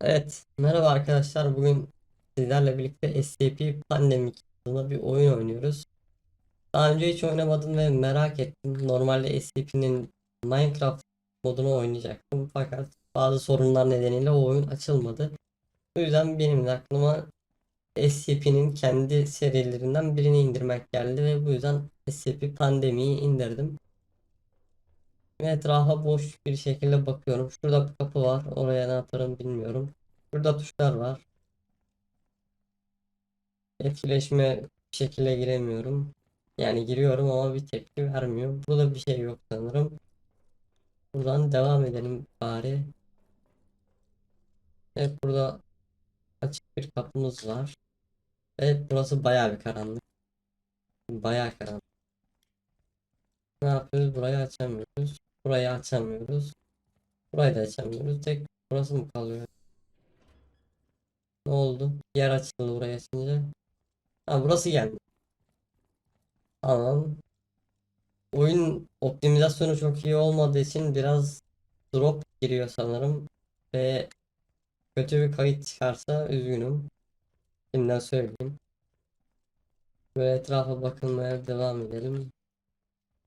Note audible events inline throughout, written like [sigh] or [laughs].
Evet, merhaba arkadaşlar. Bugün sizlerle birlikte SCP Pandemic adına bir oyun oynuyoruz. Daha önce hiç oynamadım ve merak ettim. Normalde SCP'nin Minecraft modunu oynayacaktım. Fakat bazı sorunlar nedeniyle o oyun açılmadı. Bu yüzden benim aklıma SCP'nin kendi serilerinden birini indirmek geldi ve bu yüzden SCP Pandemic'i indirdim. Ve etrafa boş bir şekilde bakıyorum. Şurada bir kapı var. Oraya ne atarım bilmiyorum. Burada tuşlar var. Etkileşime bir şekilde giremiyorum. Yani giriyorum ama bir tepki vermiyor. Burada bir şey yok sanırım. Buradan devam edelim bari. Evet burada açık bir kapımız var. Evet burası bayağı bir karanlık. Bayağı karanlık. Ne yapıyoruz? Burayı açamıyoruz. Burayı açamıyoruz. Burayı da açamıyoruz. Tek burası mı kalıyor? Ne oldu? Yer açıldı buraya açınca. Ha burası geldi. Tamam. Oyun optimizasyonu çok iyi olmadığı için biraz drop giriyor sanırım. Ve kötü bir kayıt çıkarsa üzgünüm. Şimdiden söyleyeyim. Böyle etrafa bakılmaya devam edelim.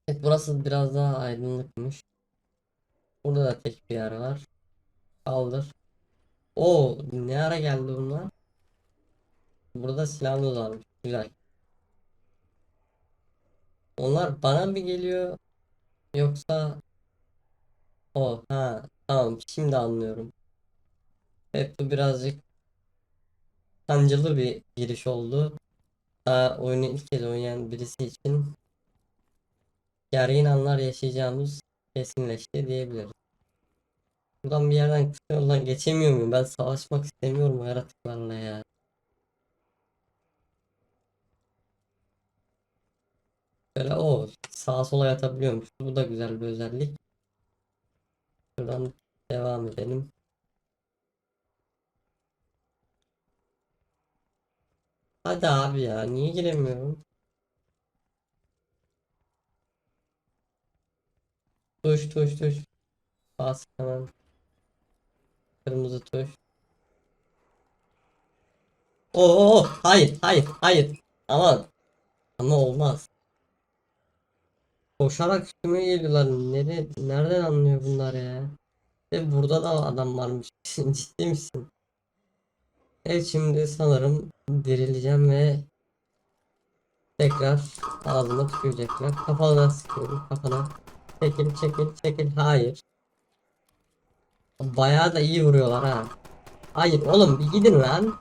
Evet burası biraz daha aydınlıkmış. Burada da tek bir yer var. Kaldır. O ne ara geldi bunlar? Burada silahımız varmış. Güzel. Onlar bana mı geliyor yoksa o ha tamam şimdi anlıyorum. Evet bu birazcık sancılı bir giriş oldu. Daha oyunu ilk kez oynayan birisi için gergin anlar yaşayacağımız kesinleşti diyebiliriz. Buradan bir yerden kısa yoldan geçemiyor muyum? Ben savaşmak istemiyorum yaratıklarla ya. Böyle o sağa sola yatabiliyormuş. Bu da güzel bir özellik. Buradan devam edelim. Hadi abi ya niye giremiyorum? Tuş tuş tuş. Bas hemen. Kırmızı tuş. Oo hayır hayır hayır. Aman. Ama olmaz. Koşarak üstüme geliyorlar. Nere, nereden anlıyor bunlar ya? Ve burada da adam varmış. [laughs] Ciddi misin? Evet şimdi sanırım dirileceğim ve tekrar ağzıma tükürecekler. Kafana sıkıyorum kafana. Çekil çekil çekil. Hayır. Bayağı da iyi vuruyorlar ha. Hayır oğlum bir gidin lan.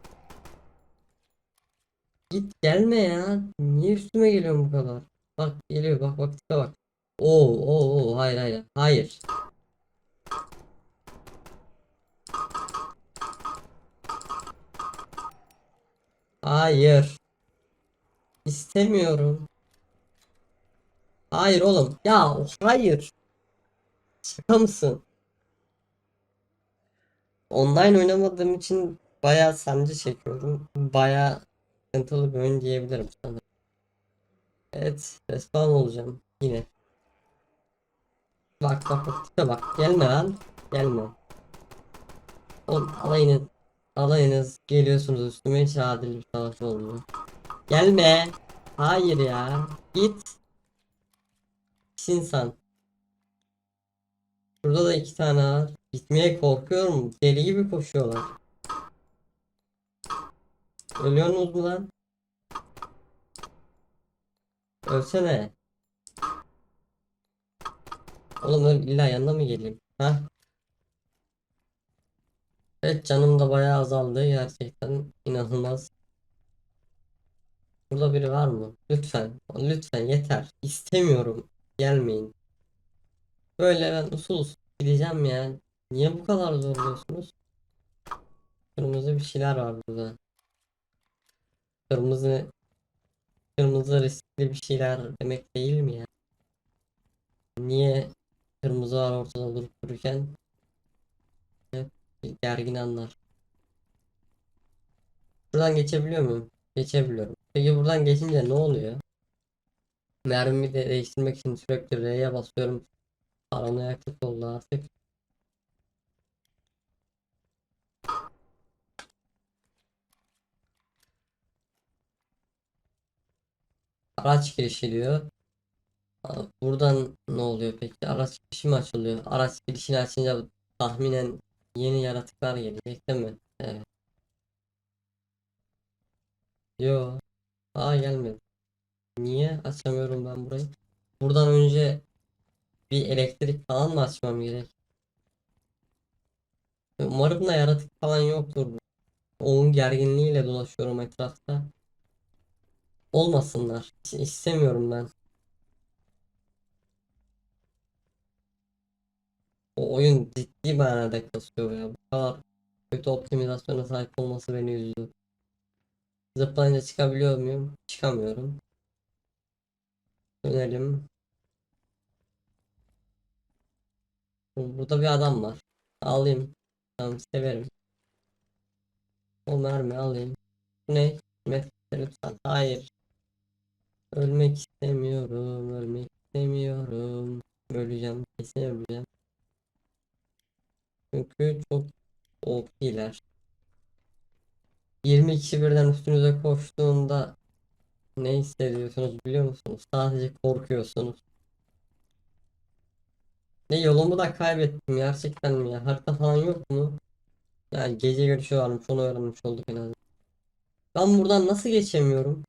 Git gelme ya. Niye üstüme geliyorsun bu kadar? Bak geliyor bak bak tipe bak. Oo oo oo hayır hayır. Hayır. Hayır. İstemiyorum. Hayır oğlum. Ya hayır. Şaka mısın? Online oynamadığım için bayağı sancı çekiyorum. Bayağı sıkıntılı bir oyun diyebilirim sanırım. Evet, respawn olacağım yine. Bak bak bak bak. Gelme lan. Gelme. Oğlum alayınız alayınız geliyorsunuz üstüme hiç adil bir savaş olmuyor. Gelme. Hayır ya. Git. Pis insan. Burada da iki tane var. Gitmeye korkuyorum. Deli gibi koşuyorlar. Ölüyorsunuz mu lan? Ölsene. Oğlum illa yanına mı geleyim? Ha? Evet canım da bayağı azaldı. Gerçekten inanılmaz. Burada biri var mı? Lütfen. Lütfen yeter. İstemiyorum. Gelmeyin. Böyle ben usul usul gideceğim ya. Niye bu kadar zorluyorsunuz? Kırmızı bir şeyler var burada. Kırmızı kırmızı riskli bir şeyler demek değil mi ya? Niye kırmızı var ortada durup dururken? Hep gergin anlar. Buradan geçebiliyor muyum? Geçebiliyorum. Peki buradan geçince ne oluyor? Mermi de değiştirmek için sürekli R'ye basıyorum. Paranoyaklık oldu artık. Araç girişi diyor. Buradan ne oluyor peki? Araç girişi mi açılıyor? Araç girişini açınca tahminen yeni yaratıklar gelecek değil mi? Evet. Yo. Aa gelmedi. Niye açamıyorum ben burayı? Buradan önce bir elektrik falan mı açmam gerek? Umarım da yaratık falan yoktur. Onun gerginliğiyle dolaşıyorum etrafta. Olmasınlar. İstemiyorum ben. O oyun ciddi manada kasıyor ya. Bu kadar kötü optimizasyona sahip olması beni üzdü. Zıplayınca çıkabiliyor muyum? Çıkamıyorum. Dönelim. Burada bir adam var. Alayım. Tamam severim. O mermi alayım. Ne? Lütfen. Hayır. Ölmek istemiyorum. Ölmek istemiyorum. Öleceğim. Kesin öleceğim. Çünkü çok OP'ler. 20 kişi birden üstünüze koştuğunda ne hissediyorsunuz biliyor musunuz? Sadece korkuyorsunuz. Ne yolumu da kaybettim gerçekten mi ya? Harita falan yok mu? Yani gece görüşü varmış onu öğrenmiş olduk en azından. Ben buradan nasıl geçemiyorum?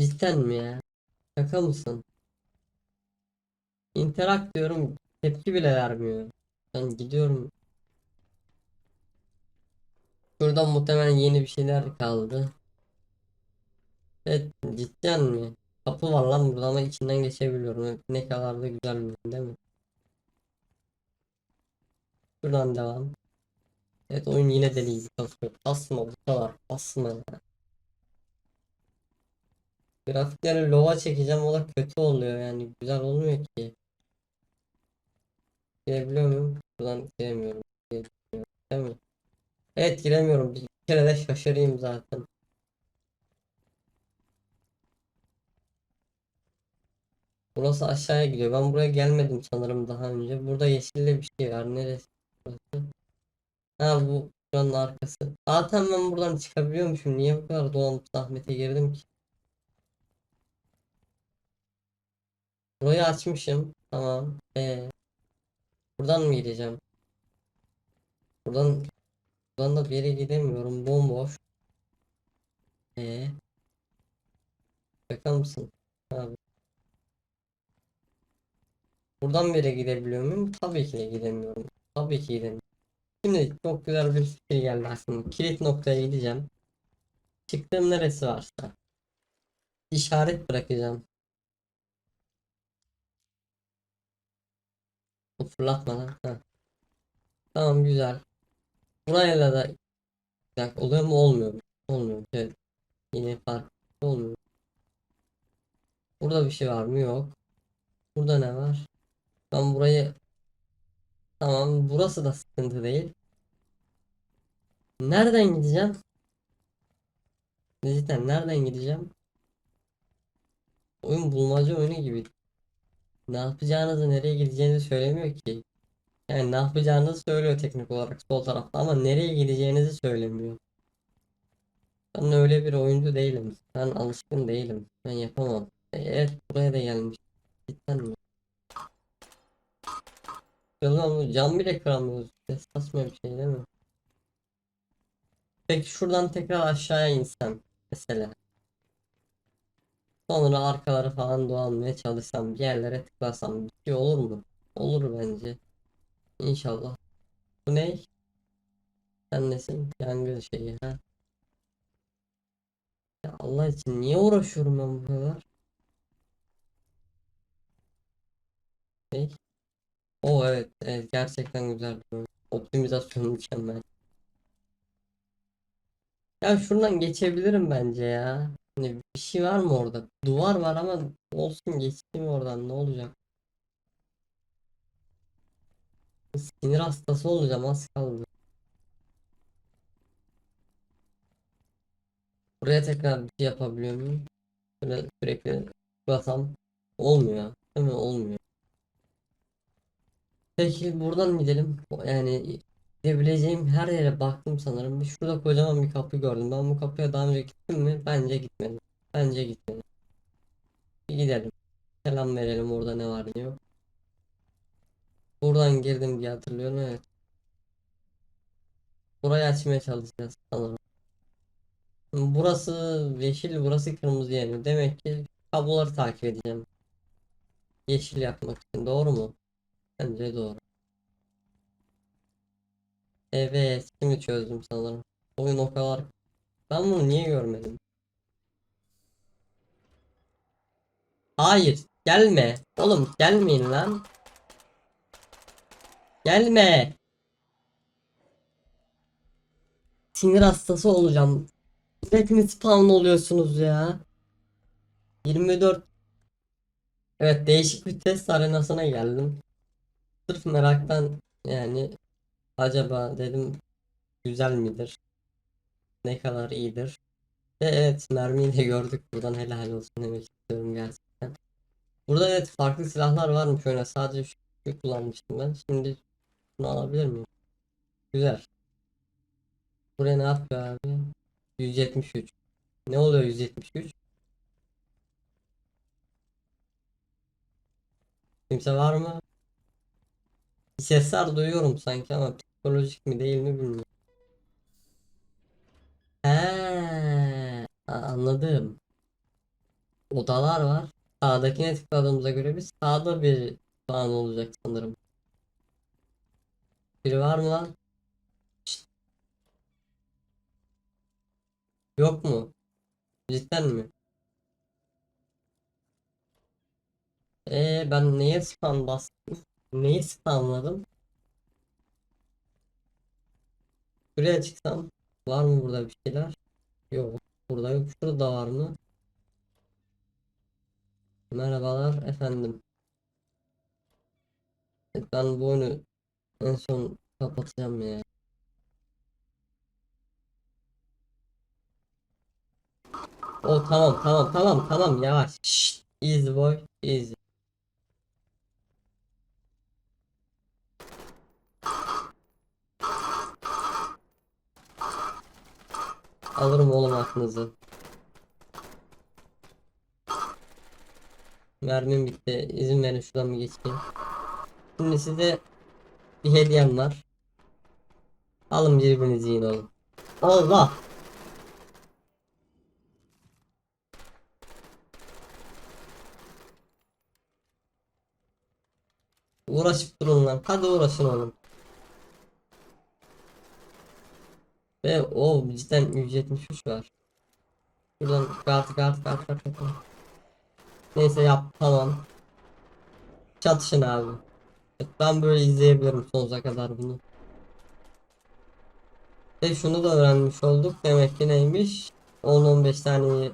Cidden mi ya? Şaka mısın? Interak diyorum tepki bile vermiyor. Ben gidiyorum. Şuradan muhtemelen yeni bir şeyler kaldı. Evet cidden mi? Kapı var lan burada ama içinden geçebiliyorum. Ne kadar da güzel bir değil mi? Şuradan devam. Evet oyun yine deli gibi kasıyor. Basma bu kadar. Basma ya. Grafikleri lova çekeceğim o da kötü oluyor yani. Güzel olmuyor ki. Girebiliyor muyum? Buradan giremiyorum. Giremiyorum. Değil mi? Evet giremiyorum. Bir kere de şaşırayım zaten. Burası aşağıya gidiyor. Ben buraya gelmedim sanırım daha önce. Burada yeşilli bir şey var. Neresi burası? Ha bu buranın arkası. Zaten ben buradan çıkabiliyormuşum. Niye bu kadar dolanıp zahmete girdim ki? Burayı açmışım. Tamam. Ee, buradan mı gideceğim? Buradan buradan da bir yere gidemiyorum. Bomboş. Ee, şaka mısın? Abi. Buradan yere gidebiliyor muyum? Tabii ki de gidemiyorum. Tabii ki gidemiyorum. Şimdi çok güzel bir fikir geldi aslında. Kilit noktaya gideceğim. Çıktığım neresi varsa. işaret bırakacağım. Bu fırlatmadan. Ha. Tamam güzel. Buraya da bir oluyor mu olmuyor mu? Olmuyor. Evet. Yine fark olmuyor. Burada bir şey var mı? Yok. Burada ne var? Ben burayı tamam burası da sıkıntı değil. Nereden gideceğim? Cidden nereden gideceğim? Oyun bulmaca oyunu gibi. Ne yapacağınızı nereye gideceğinizi söylemiyor ki. Yani ne yapacağınızı söylüyor teknik olarak sol tarafta ama nereye gideceğinizi söylemiyor. Ben öyle bir oyuncu değilim. Ben alışkın değilim. Ben yapamam. E, Evet buraya da gelmiş. Cidden mi? Kırılan cam bile kıramıyoruz. Saçma bir şey değil mi? Peki şuradan tekrar aşağıya insem mesela. Sonra arkaları falan dolanmaya çalışsam bir yerlere tıklasam bir şey olur mu? Olur bence. İnşallah. Bu ne? Sen nesin? Yangın şeyi ha? Ya Allah için niye uğraşıyorum ben bu kadar? Ne? O evet, evet gerçekten güzel bir oyun. Optimizasyon mükemmel. Ya şuradan geçebilirim bence ya. Hani bir şey var mı orada? Duvar var ama olsun geçeyim oradan ne olacak? Sinir hastası olacağım az kaldı. Buraya tekrar bir şey yapabiliyor muyum? Böyle sürekli basam olmuyor. Değil mi? Olmuyor. Peki buradan gidelim. Yani gidebileceğim her yere baktım sanırım. Bir şurada kocaman bir kapı gördüm. Ben bu kapıya daha önce gittim mi? Bence gitmedim. Bence gitmedim. Bir gidelim. Selam verelim orada ne var yok. Buradan girdim diye hatırlıyorum evet. Burayı açmaya çalışacağız sanırım. Burası yeşil, burası kırmızı yani. Demek ki kabloları takip edeceğim. Yeşil yapmak için. Doğru mu? Bence doğru. Evet, şimdi çözdüm sanırım. Oyun o kadar... Ben bunu niye görmedim? Hayır, gelme. Oğlum gelmeyin lan. Gelme. Sinir hastası olacağım. Hepiniz spawn oluyorsunuz ya. 24 Evet değişik bir test arenasına geldim. Sırf meraktan yani acaba dedim güzel midir? Ne kadar iyidir? Ve evet mermiyi de gördük buradan helal olsun demek istiyorum gerçekten. Burada evet farklı silahlar varmış öyle sadece şu, şu kullanmıştım ben. Şimdi bunu alabilir miyim? Güzel. Buraya ne yapıyor abi? 173. Ne oluyor 173? Kimse var mı? Sesler duyuyorum sanki ama psikolojik mi değil mi bilmiyorum. He, a- anladım. Odalar var. Sağdakine tıkladığımıza göre biz sağda bir falan olacak sanırım. Biri var mı lan? Şşt. Yok mu? Cidden mi? Ee ben neye spam bastım? Neyi spamladım? Şuraya çıksam var mı burada bir şeyler? Yok. Burada yok. Şurada var mı? Merhabalar efendim. Ben bu oyunu en son kapatacağım ya. O tamam tamam tamam tamam yavaş. Şşt, easy boy easy. Alırım oğlum aklınızı. Mermim bitti. İzin verin şuradan bir geçeyim. Şimdi size bir hediyem var. Alın birbirinizi yiyin oğlum. Allah! Uğraşıp durun lan. Hadi uğraşın oğlum. Ve o cidden 173 var. Buradan kart kart kart kart kart. Neyse yap tamam. Çatışın abi. Ben böyle izleyebilirim sonsuza kadar bunu. Ve şunu da öğrenmiş olduk. Demek ki neymiş? 10-15 saniye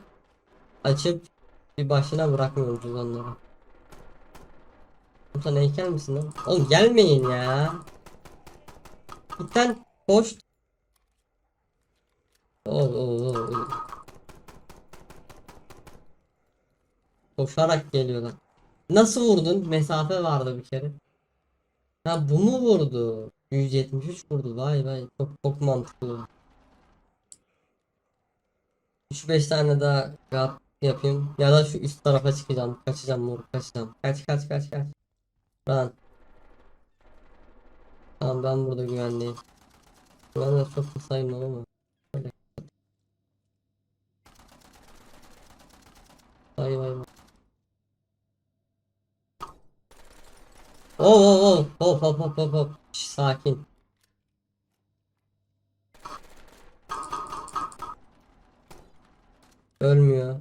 açıp bir başına bırakmıyoruz onları. Sen heykel misin lan? Oğlum gelmeyin ya. Gitten Oo, oo, oo. Koşarak geliyorlar. Nasıl vurdun? Mesafe vardı bir kere. Ha bu mu vurdu? 173 vurdu. Vay vay çok çok mantıklı. 3-5 tane daha rap yapayım. Ya da şu üst tarafa çıkacağım. Kaçacağım moruk kaçacağım. Kaç kaç kaç kaç. Ben. Tamam ben burada güvenliyim. De çok da sayılmam ama. Öyle. Vay vay vay. Oo oo oo hop hop hop hop hop Şş, sakin. Ölmüyor.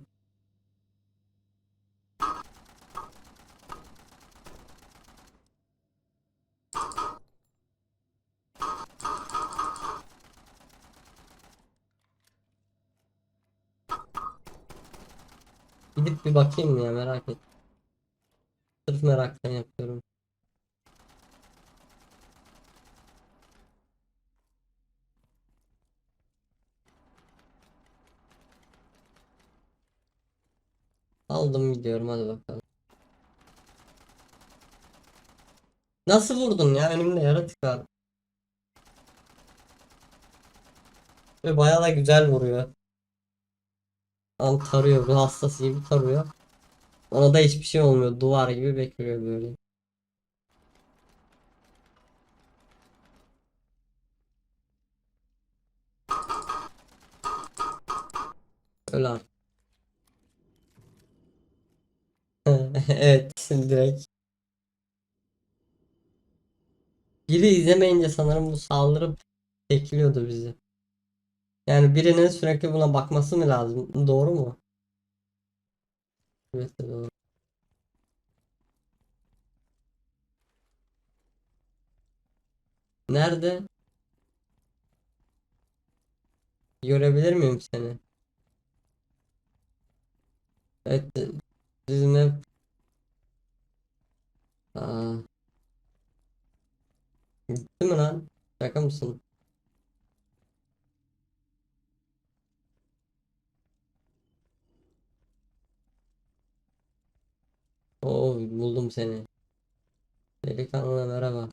Gidip bir bakayım ya merak et. Sırf meraktan yapıyorum. Aldım gidiyorum hadi bakalım. Nasıl vurdun ya? Önümde yaratık var. Ve bayağı da güzel vuruyor. Al tarıyor. Bu hastası gibi tarıyor. Ona da hiçbir şey olmuyor. Duvar gibi bekliyor böyle. Öyle artık. [laughs] Evet, direkt. Biri izlemeyince sanırım bu saldırıp bekliyordu bizi. Yani birinin sürekli buna bakması mı lazım? Doğru mu? Evet, doğru. Nerede? Görebilir miyim seni? Evet, bizim ev. Aa. Gitti mi lan? Şaka mısın? Oo, buldum seni. Delikanlı merhaba.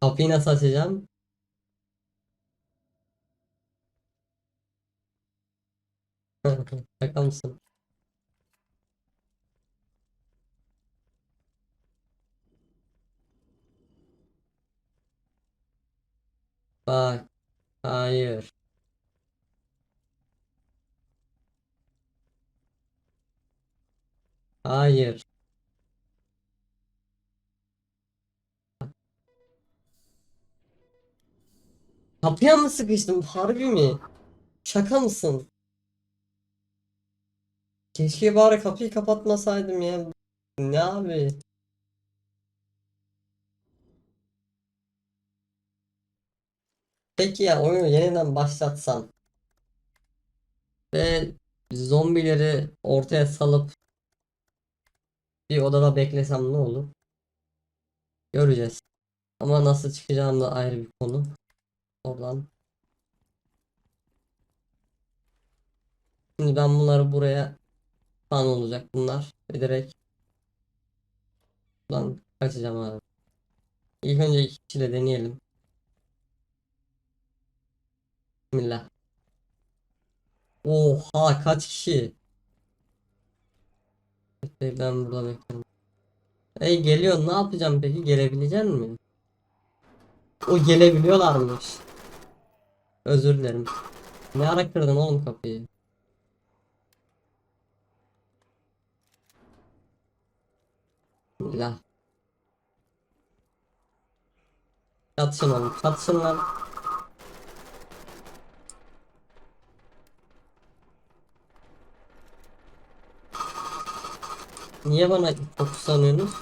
Kapıyı nasıl açacağım? [laughs] Şaka mısın? Bak, hayır. Hayır. Kapıya mı sıkıştım? Harbi mi? Şaka mısın? Keşke bari kapıyı kapatmasaydım ya. Ne abi? Peki ya oyunu yeniden başlatsam ve zombileri ortaya salıp bir odada beklesem ne olur? Göreceğiz. Ama nasıl çıkacağım da ayrı bir konu. Oradan. Şimdi ben bunları buraya fan olacak bunlar. Ve direkt buradan kaçacağım abi. İlk önce iki kişiyle deneyelim. Bismillah. Oha kaç kişi? Ben burada bekliyorum. Ey geliyor ne yapacağım peki? Gelebilecek mi? O gelebiliyorlarmış. Özür dilerim. Ne ara kırdın oğlum kapıyı? Bismillah. Çatışın oğlum çatışın lan. Niye bana fokuslanıyorsunuz?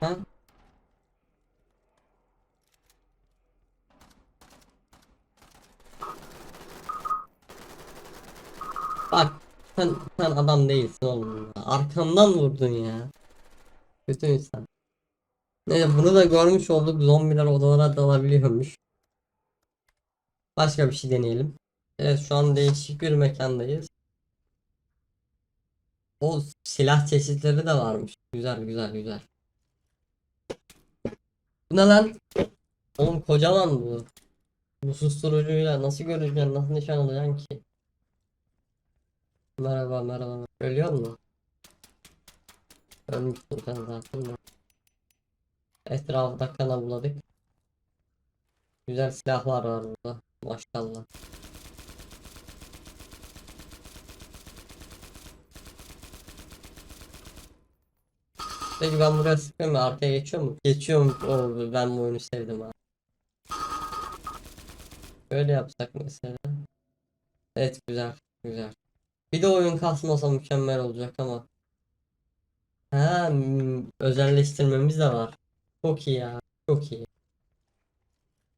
Ha? Bak sen, sen adam değilsin oğlum. Arkamdan vurdun ya. Kötü insan. Neyse bunu da görmüş olduk. Zombiler odalara dalabiliyormuş. Başka bir şey deneyelim. Evet şu an değişik bir mekandayız. O silah çeşitleri de varmış. Güzel güzel güzel. Bu ne lan? Oğlum kocaman bu. Bu susturucuyla nasıl göreceksin? Nasıl nişan alacaksın ki? Merhaba merhaba. Ölüyor mu? Ölmüşsün sen zaten kana buladık. Güzel silahlar var burada. Maşallah. Peki ben buraya sıkıyorum ya arkaya geçiyor mu? Geçiyor mu? Ben bu oyunu sevdim ha. Böyle yapsak mesela. Evet güzel güzel. Bir de oyun kasmasa mükemmel olacak ama. Ha, hmm, özelleştirmemiz de var. Çok iyi ya. Çok iyi.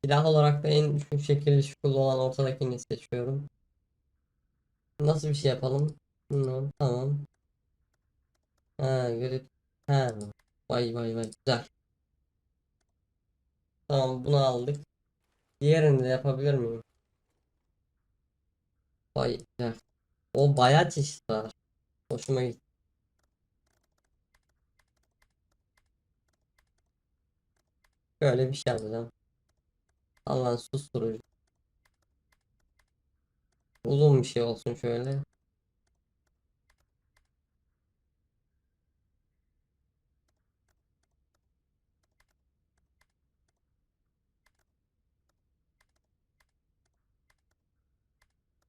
Silah olarak da en şu şekilde şukul olan ortadakini seçiyorum. Nasıl bir şey yapalım? Hmm, tamam. Ha, görüp. Ha. Vay vay vay. Güzel. Tamam bunu aldık. Diğerini de yapabilir miyim? Vay güzel. O bayağı çeşit var. Hoşuma gitti. Böyle bir şey yapacağım. Al lan susturucu. Uzun bir şey olsun şöyle.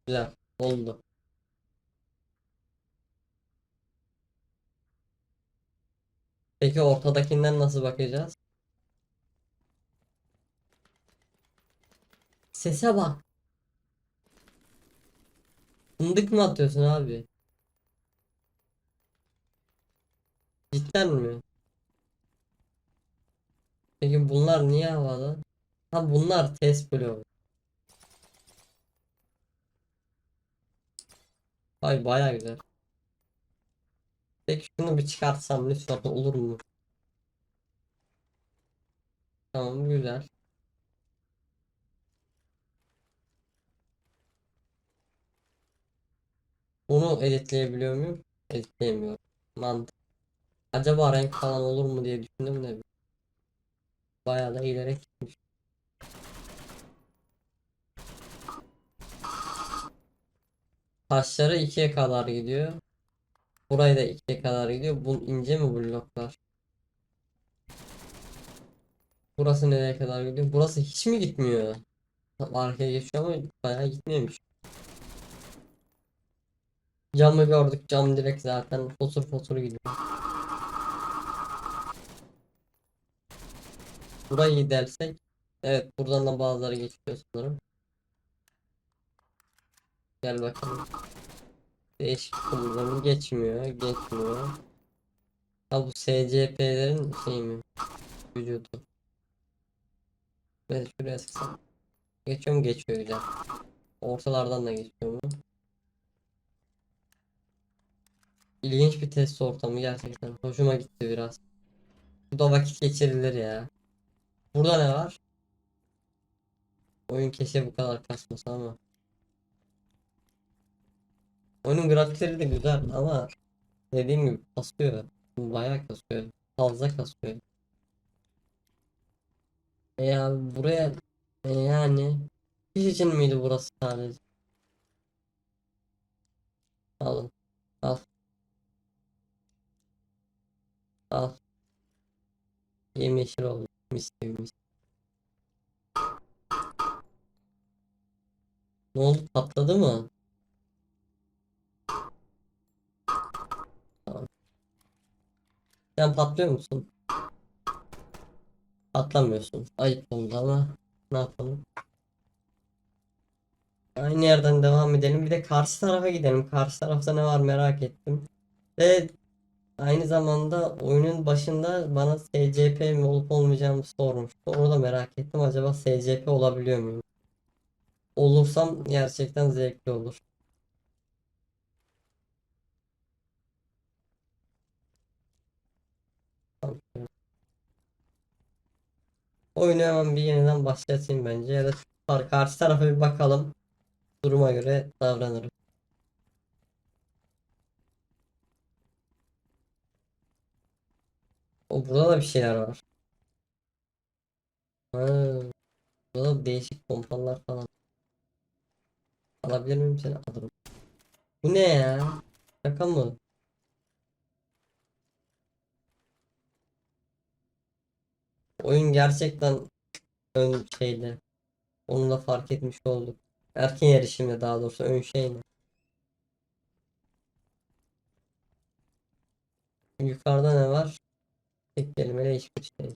Güzel oldu. Peki ortadakinden nasıl bakacağız? Sese bak. Fındık mı atıyorsun abi? Cidden mi? Peki bunlar niye havada? Ha bunlar test bloğu. Ay baya güzel. Peki şunu bir çıkartsam lütfen olur mu? Tamam güzel. Bunu editleyebiliyor muyum? Editleyemiyorum. Mantık. Acaba renk falan olur mu diye düşündüm de bayağı da ileri gitmiş. Taşları ikiye kadar gidiyor. Burayı da ikiye kadar gidiyor. Bu ince mi bloklar? Burası nereye kadar gidiyor? Burası hiç mi gitmiyor? Tam Arkaya geçiyor ama bayağı gitmiyormuş. Camı gördük. Cam direkt zaten fosur fosur gidiyor. Burayı dersek evet buradan da bazıları geçiyor sanırım. Gel bakalım. Değişik kullanımı geçmiyor, geçmiyor. Ha bu SCP'lerin şey mi? Vücudu. Ben şuraya sıksam. Geçiyor mu? Geçiyor güzel. Ortalardan da geçiyor mu? İlginç bir test ortamı gerçekten. Hoşuma gitti biraz. Bu da vakit geçirilir ya. Burada ne var? Oyun keşke bu kadar kasmasa ama. Oyunun grafikleri de güzel ama dediğim gibi kasıyor. Bayağı kasıyor. Fazla kasıyor. E ya buraya e yani iş için miydi burası sadece? Alın. Al. Al. Yemyeşil oldu. Mis gibi. Ne oldu? Patladı mı? Sen patlıyor musun? Patlamıyorsun. Ayıp oldu ama ne yapalım? Aynı yerden devam edelim. Bir de karşı tarafa gidelim. Karşı tarafta ne var merak ettim. Ve aynı zamanda oyunun başında bana SCP mi olup olmayacağımı sormuştu. Onu da merak ettim. Acaba SCP olabiliyor muyum? Olursam gerçekten zevkli olur. Oyunu hemen bir yeniden başlatayım bence. Ya da kar- karşı tarafa bir bakalım. Duruma göre davranırım. O burada da bir şeyler var. Ha, burada da değişik pompalar falan. Alabilir miyim seni? Alırım. Bu ne ya? Şaka mı? Oyun gerçekten ön şeyde. Onu da fark etmiş olduk. Erken erişimde daha doğrusu ön şeyle. Yukarıda ne var? Tek kelimeyle hiçbir şey.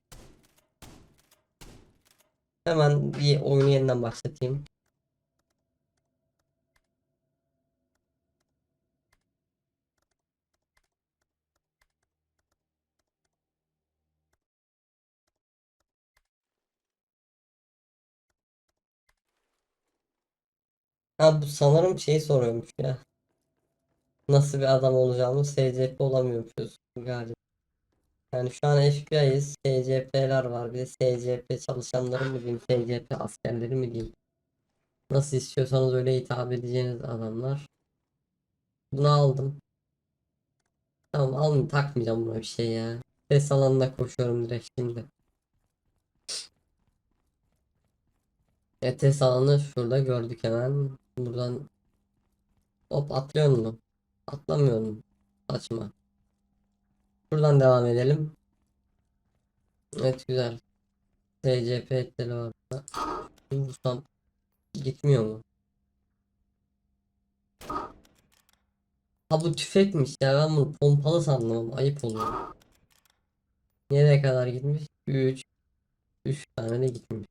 Hemen bir oyunu yeniden başlatayım. Ha bu sanırım şey soruyormuş ya. Nasıl bir adam olacağımı SCP olamıyormuşuz galiba. Yani şu an FBI'yiz. SCP'ler var. Bir de SCP çalışanları mı diyeyim? SCP askerleri mi diyeyim? Nasıl istiyorsanız öyle hitap edeceğiniz adamlar. Bunu aldım. Tamam almayayım takmayacağım buna bir şey ya. Ses alanına koşuyorum direkt şimdi. ETS alanı şurada gördük hemen. Buradan hop atlıyor mu? Atlamıyor mu? Şuradan devam edelim. Evet güzel. TCP etleri var burada. Vursam gitmiyor mu? Ha bu tüfekmiş ya ben bunu pompalı sandım ayıp oluyor. Nereye kadar gitmiş? 3 3 tane de gitmiş.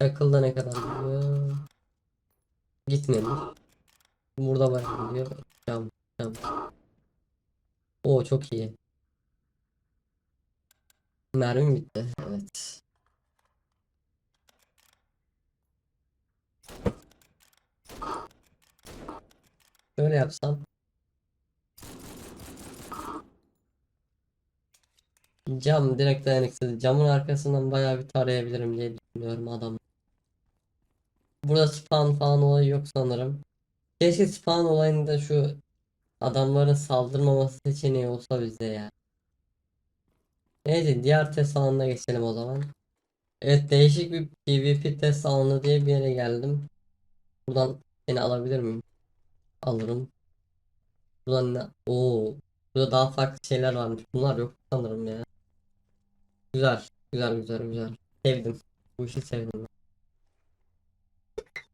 Akılda ne kadar gidiyor? Gitmemiş. Burada bayağı gidiyor. Cam, cam. Oo çok iyi. Mermim bitti. Evet. Şöyle yapsam. Cam direkt dayanıksız. Camın arkasından bayağı bir tarayabilirim diye düşünüyorum adam. Burada spawn falan olayı yok sanırım. Keşke spawn olayında şu adamların saldırmaması seçeneği olsa bizde ya. Neyse diğer test alanına geçelim o zaman. Evet değişik bir PvP test alanı diye bir yere geldim. Buradan seni alabilir miyim? Alırım. Buradan ne? Oo. Burada daha farklı şeyler varmış. Bunlar yok sanırım ya. Güzel. Güzel güzel güzel. Sevdim. Bu işi sevdim.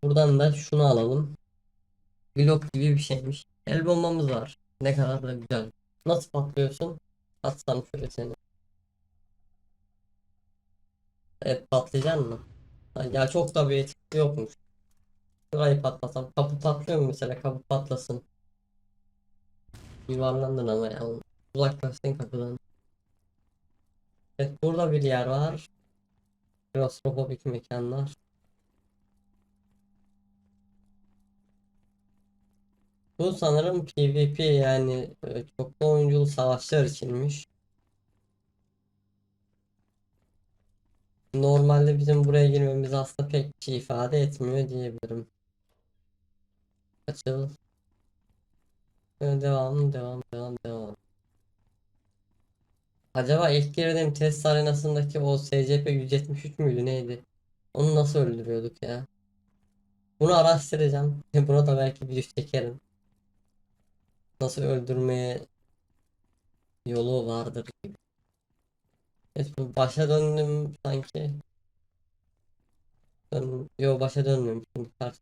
Buradan da şunu alalım. Blok gibi bir şeymiş. El bombamız var. Ne kadar da güzel. Nasıl patlıyorsun? Atsam şöyle seni. Evet patlayacaksın mı? Ya çok da bir etkisi yokmuş. Şurayı patlasam. Kapı patlıyor mu mesela? Kapı patlasın. Yuvarlandın ama ya. Uzaklaştın kapıdan. Evet burada bir yer var. Klostrofobik mekanlar. Bu sanırım PvP yani e, çoklu oyunculu savaşlar içinmiş. Normalde bizim buraya girmemiz aslında pek bir şey ifade etmiyor diyebilirim. Açıl. Ee, Devam, devam, devam, devam. Acaba ilk girdiğim test arenasındaki o SCP 173 müydü neydi? Onu nasıl öldürüyorduk ya? Bunu araştıracağım. [laughs] Buna da belki bir çekerim. Nasıl öldürmeye yolu vardır gibi. Evet, başa döndüm sanki. Dön Yo başa dönmüyorum. Şimdi ters.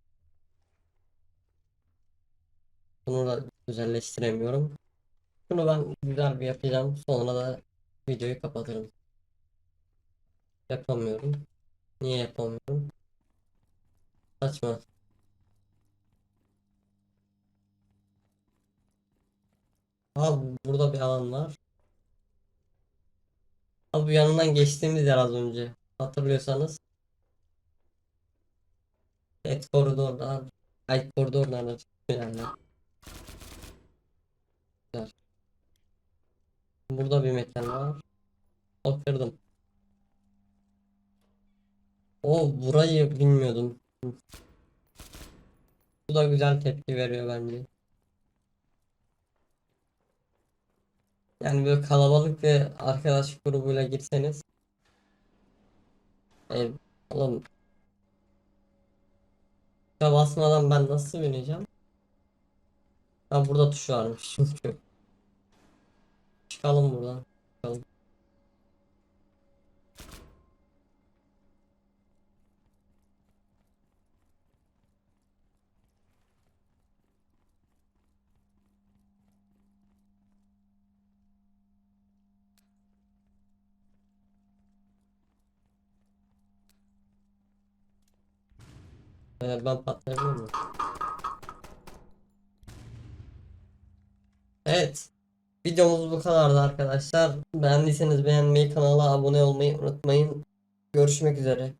Bunu da güzelleştiremiyorum. Bunu ben güzel bir yapacağım. Sonra da videoyu kapatırım. Yapamıyorum. Niye yapamıyorum? Saçma. Aa burada bir alan var. Abi yanından geçtiğimiz yer az önce. Hatırlıyorsanız. Et koridordan. Ay koridorlardan çıkıyor yani. Güzel. Burada bir mekan var. Oturdum. O burayı bilmiyordum. Bu da güzel tepki veriyor bence. Yani böyle kalabalık ve arkadaş grubuyla girseniz e, oğlum tuşa basmadan ben nasıl bineceğim? Ha burada tuş varmış çünkü. [laughs] Çıkalım buradan. Çıkalım. Ee, ben patlayabilir miyim? Evet. Videomuz bu kadardı arkadaşlar. Beğendiyseniz beğenmeyi, kanala abone olmayı unutmayın. Görüşmek üzere.